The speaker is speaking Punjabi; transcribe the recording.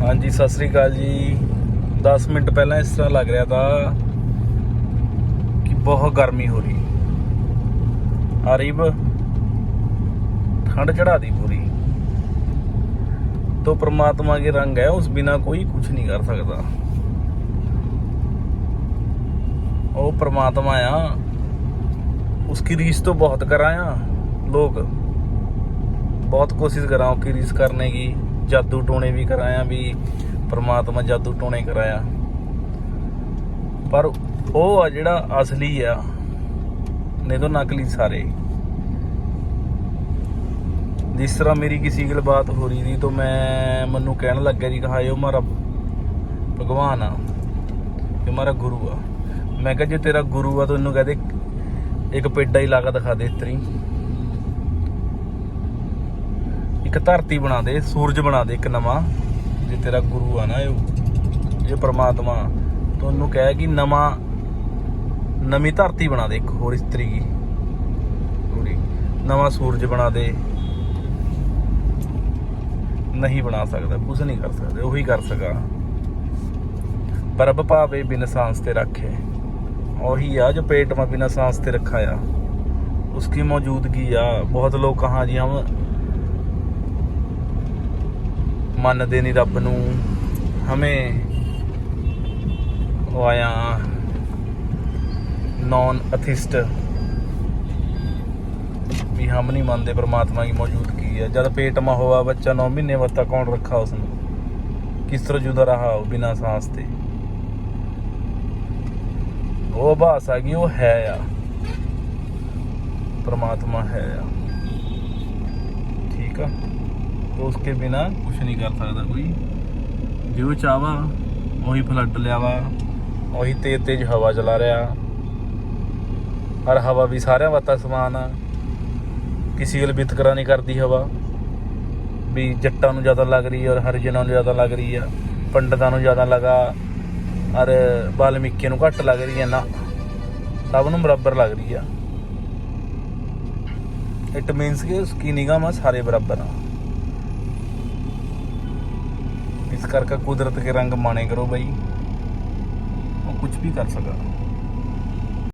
ਹਾਂਜੀ ਸਤਿ ਸ੍ਰੀ ਅਕਾਲ ਜੀ 10 ਮਿੰਟ ਪਹਿਲਾਂ ਇਸ ਤਰ੍ਹਾਂ ਲੱਗ ਰਿਹਾ ਤਾਂ ਕਿ ਬਹੁਤ ਗਰਮੀ ਹੋ ਰਹੀ ਆਰਿਬ ਠੰਡ ਚੜਾ ਦੀ ਪੂਰੀ तो परमात्मा के रंग है उस बिना कोई कुछ नहीं कर सकता वो परमात्मा आ उसकी रीस तो बहुत कराया लोग ਬਹੁਤ ਕੋਸ਼ਿਸ਼ ਕਰਾਂ ਕਿ ਰੀਸ ਕਰਨੇ ਦੀ ਜਾਦੂ ਟੋਣੇ ਵੀ ਕਰਾਇਆ ਵੀ, ਪਰਮਾਤਮਾ ਜਾਦੂ ਟੋਣੇ ਕਰਾਇਆ। ਪਰ ਉਹ ਆ ਜਿਹੜਾ ਅਸਲੀ ਆ ਨਹੀਂ ਤਾਂ ਨਕਲੀ ਸਾਰੇ। ਜਿਸ ਤਰ੍ਹਾਂ ਮੇਰੀ ਕਿਸੇ ਗੱਲ ਬਾਤ ਹੋ ਰਹੀ ਸੀ, ਤਾਂ ਮੈਂ, ਮੈਨੂੰ ਕਹਿਣ ਲੱਗਿਆ ਜੀ ਕਿ ਉਹ ਮਾਰਾ ਭਗਵਾਨ ਆ, ਇਹ ਮਾਰਾ ਗੁਰੂ ਆ। ਮੈਂ ਕਿਹਾ ਜੇ ਤੇਰਾ ਗੁਰੂ ਆ, ਤਾਂ ਇਹਨੂੰ ਕਹਦੇ ਇੱਕ ਪੇਡਾ ਹੀ ਲਾ ਕੇ ਦਿਖਾ ਦੇ ਤਰੀ ਇੱਕ ਧਰਤੀ ਬਣਾ ਦੇ ਸੂਰਜ ਬਣਾ ਦੇ ਇੱਕ ਨਵਾਂ ਜੇ ਤੇਰਾ ਗੁਰੂ ਆ ਨਾ ਇਹ ਇਹ ਪ੍ਰਮਾਤਮਾ ਤਾਂ ਉਹਨੂੰ ਕਹਿ ਕਿ ਨਵਾਂ ਨਵੀਂ ਧਰਤੀ ਬਣਾ ਦੇ ਇੱਕ ਹੋਰ ਇਸਤਰੀ ਕੀ ਪੂਰੀ ਨਵਾਂ ਸੂਰਜ ਬਣਾ ਦੇ ਨਹੀਂ ਬਣਾ ਸਕਦਾ ਕੁਝ ਨਹੀਂ ਕਰ ਸਕਦਾ ਉਹੀ ਕਰ ਸਕਾ ਪਰਬ ਭਾਵੇ ਬਿਨ ਸਾਂਸ ਤੇ ਰੱਖੇ ਉਹੀ ਆ ਜੋ पेट में बिना सांस ਤੇ ਰੱਖਾ ਆ उसकी मौजूदगी ਆ ਬਹੁਤ ਲੋਕ ਕਹਾਂ ਜੀ ਹਮ ਮੰਨਦੇ ਨਹੀਂ ਰੱਬ ਨੂੰ। ਹਮੇ ਉਹ ਆਇਆ ਨੌਨ ਅਥਿਸਟ ਵੀ ਹਮ ਨਹੀਂ ਮੰਨਦੇ, ਪਰਮਾਤਮਾ ਦੀ ਮੌਜੂਦਗੀ ਹੈ। ਜਦ ਪੇਟ ਮਾ ਹੋਆ ਬੱਚਾ 9 ਮਹੀਨੇ ਵਰਤਾ ਕੌਣ ਰੱਖਾ ਉਸ ਨੂੰ ਕਿਸ ਤਰ੍ਹਾਂ ਜੁਦਾ ਰਹਾ ਉਹ ਬਿਨਾ ਸਾਂਸ ਤੇ ਉਹ ਬਾਸ ਆ ਗਈ ਉਹ ਹੈ ਆ। ਪਰਮਾਤਮਾ ਹੈ ਆ। ਠੀਕ ਆ? ਉਸਕੇ ਬਿਨਾ ਕੁਛ ਨਹੀਂ ਕਰ ਸਕਦਾ ਕੋਈ। ਜੋ ਚਾਵਾ ਉਹੀ ਫਲੱਡ ਲਿਆਵਾ, ਉਹੀ ਤੇਜ਼ ਤੇਜ਼ ਹਵਾ ਚਲਾ ਰਿਹਾ ਹਰ ਹਵਾ ਵੀ ਸਾਰਿਆਂ ਵਾਤਾ ਸਮਾਨ ਆ। ਕਿਸੇ ਗਲ ਵਿਤਕਰਾ ਨਹੀਂ ਕਰਦੀ ਹਵਾ। ਵੀ ਜੱਟਾਂ ਨੂੰ ਜ਼ਿਆਦਾ ਲੱਗ ਰਹੀ ਹੈ ਔਰ ਹਰਜਨਾਂ ਨੂੰ ਜ਼ਿਆਦਾ ਲੱਗ ਰਹੀ ਆ। ਪੰਡਤਾਂ ਨੂੰ ਜ਼ਿਆਦਾ ਲਗਾ। ਔਰ ਬਾਲਮਿਕੀ ਨੂੰ ਘੱਟ ਲੱਗ ਰਹੀ ਹੈ ਨਾ। ਸਭ ਨੂੰ ਬਰਾਬਰ ਲੱਗ ਰਹੀ ਆ। ਇਟ ਮੀਨਸ ਕਿ ਉਸ ਕੀ ਨਿਗਾਹ ਮਾ ਸਾਰੇ ਬਰਾਬਰ ਆ। ਇਸ ਕਰਕੇ ਕੁਦਰਤ ਕੇ ਰੰਗ ਮਾਣੇ ਕਰੋ ਭਾਈ ਉਹ ਕੁਝ ਵੀ ਕਰ ਸਕਦਾ।